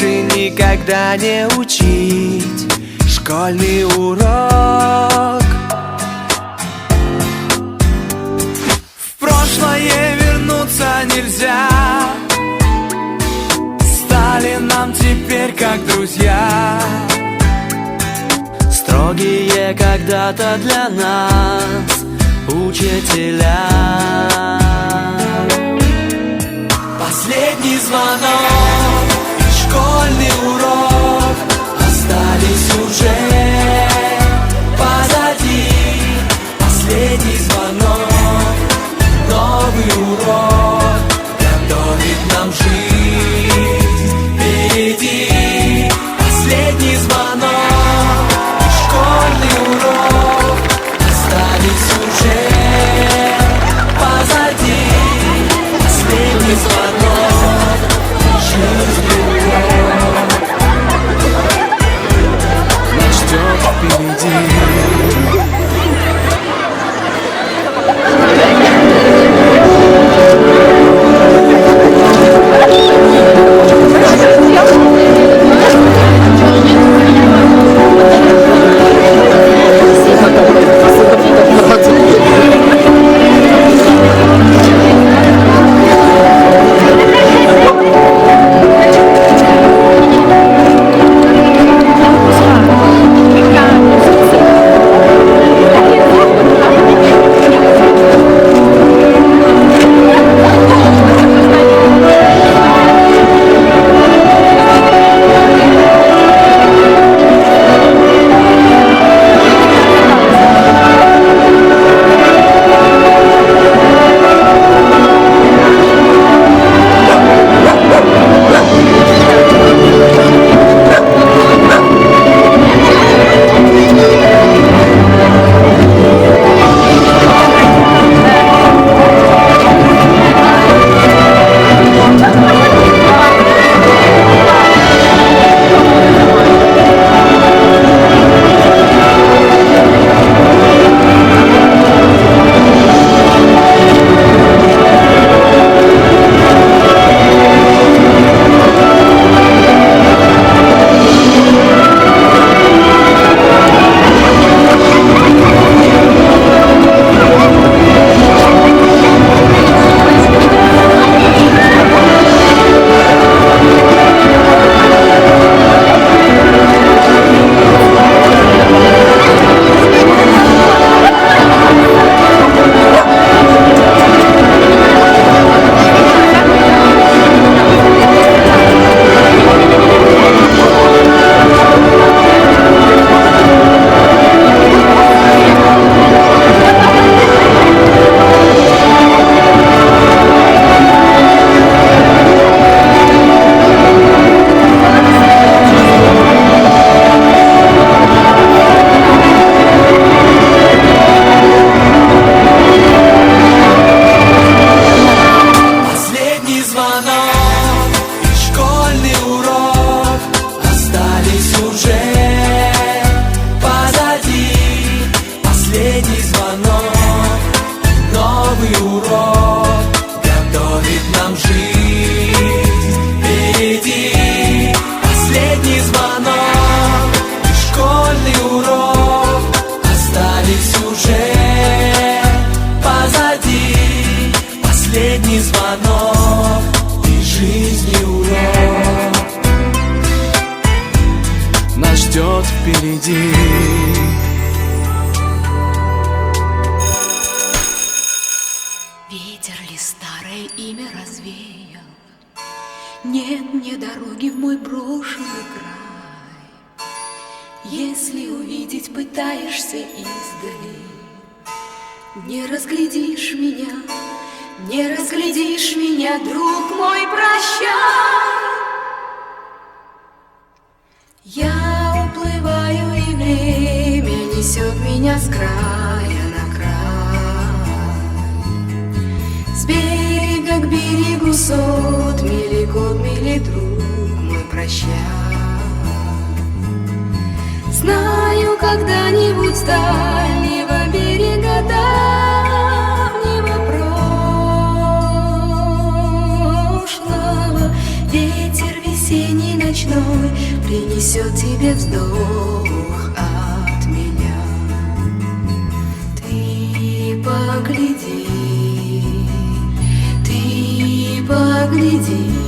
больше никогда не учить. Школьный урок. В прошлое вернуться нельзя. Стали нам теперь как друзья. Строгие когда-то для нас учителя впереди Ветер ли старое имя развеял? Нет мне дороги в мой брошенный край. Если увидеть пытаешься издали, Не разглядишь меня, не разглядишь меня, друг мой, прощай. Я несет меня с края на край. С берега к берегу сот мили год, мили друг мой, прощай. Знаю, когда-нибудь с дальнего берега давнего прошлого Ветер весенний ночной принесет тебе вздох погляди, ты погляди,